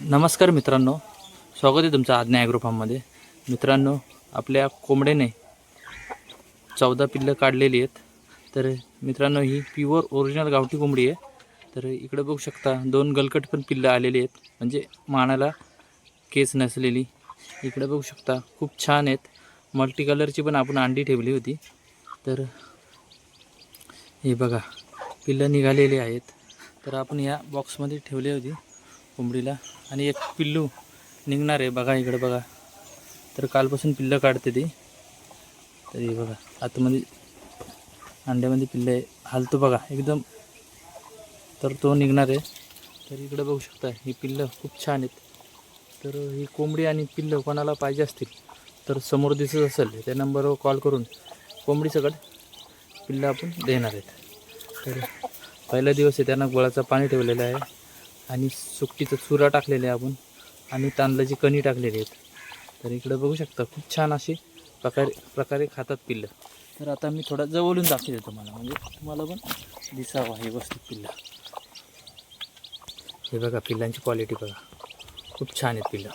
नमस्कार मित्रांनो. स्वागत आहे तुमचं आज्ञा ॲग्रोफार्ममध्ये मित्रांनो आपल्या कोंबड्याने चौदा पिल्लं काढलेली आहेत. तर मित्रांनो ही प्युअर ओरिजिनल गावठी कोंबडी आहे. तर इकडे बघू शकता दोन गलकट पण पिल्लं आलेली आहेत. म्हणजे मानाला केस नसलेली. इकडे बघू शकता खूप छान आहेत. मल्टी कलरची पण आपण अंडी ठेवली होती. तर हे बघा पिल्लं निघालेली आहेत. तर आपण या बॉक्समध्ये ठेवली होती. कोंबडीला. आणि एक पिल्लू निघणार आहे. बघा इकडे बघा. तर कालपासून पिल्लं काढते ती. तर हे बघा. आतमध्ये अंड्यामध्ये पिल्लं आहे. हालतो बघा. एकदम तर तो निघणार आहे. तर इकडे बघू शकता ही पिल्लं खूप छान आहेत. तर ही कोंबडी आणि पिल्लं कोणाला पाहिजे असतील तर समोर दिसत असेल त्या नंबरवर कॉल करून कोंबडीसकट पिल्लं आपण देणार आहेत. तर पहिला दिवस आहे त्यांना गुळाचं पाणी ठेवलेलं आहे. आणि सुकटीचं चुरा टाकलेले आहे आपण. आणि तांदळाची कणी टाकलेली आहेत. तर इकडं बघू शकता खूप छान अशी प्रकारे प्रकारे खातात पिल्लं. तर आता मी थोडा जवळून दाखवते तुम्हाला. म्हणजे तुम्हाला पण दिसावं हे वस्तू पिल्लं. हे बघा पिल्लांची क्वालिटी बघा. खूप छान आहेत पिल्लं.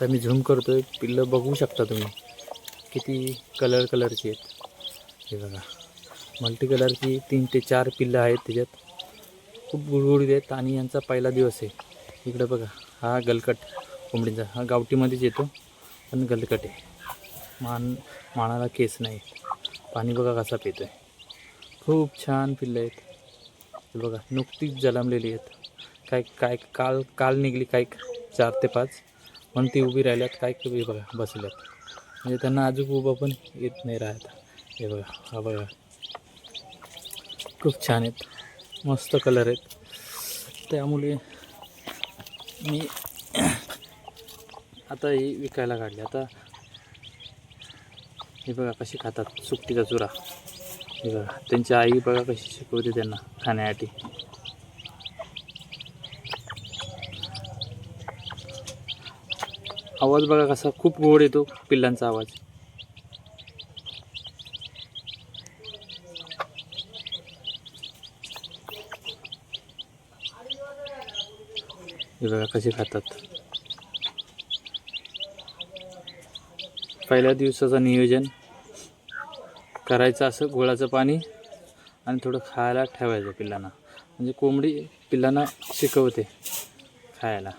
तर मी झूम करतोय पिल्लं बघू शकता तुम्ही. किती कलर कलरची आहेत. हे बघा. मल्टी कलरची तीन ते चार पिल्लं आहेत त्याच्यात. खूप गुळगुळीत आहेत आणि यांचा पहिला दिवस आहे. इकडं बघा हा गलकट कोंबडीचा हा गावठीमध्येच येतो पण गलकट आहे. मान मानाला केस नाही. पाणी बघा कसा पितो आहे खूप छान पिल्लं आहेत. बघा नुकतीच जलमलेली आहेत. काय काय काल काल निघली काय चार ते पाच. पण ती उभी राहिल्यात काय हे बघा बसल्यात. म्हणजे त्यांना अजून उभं पण येत नाही राहत. हे बघा हा बघा. खूप छान आहेत. मस्त कलर आहेत. त्यामुळे मी आता ही विकायला काढली. आता हे बघा कशी खातात सुकटीचा चुरा. हे बघा त्यांची आई बघा कशी शिकवते त्यांना खाण्यासाठी. आवाज बघा कसा खूप गोड येतो पिल्लांचा आवाज. बघा कसे खातात. पहिल्या दिवसाचं नियोजन करायचं असं गुळाचं पाणी आणि थोडं खायला ठेवायचं पिल्लांना. म्हणजे कोंबडी पिल्लांना शिकवते खायला.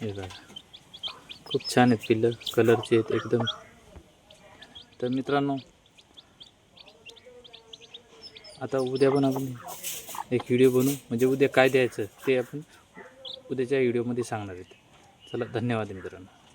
हे बघा. खूप छान आहेत पिल्लं कलरचे आहेत एकदम. तर मित्रांनो आता उद्या पण आपण एक व्हिडिओ बनवू. म्हणजे उद्या काय द्यायचं ते आपण उद्याच्या व्हिडिओमध्ये सांगणार आहेत. चला धन्यवाद मित्रांनो.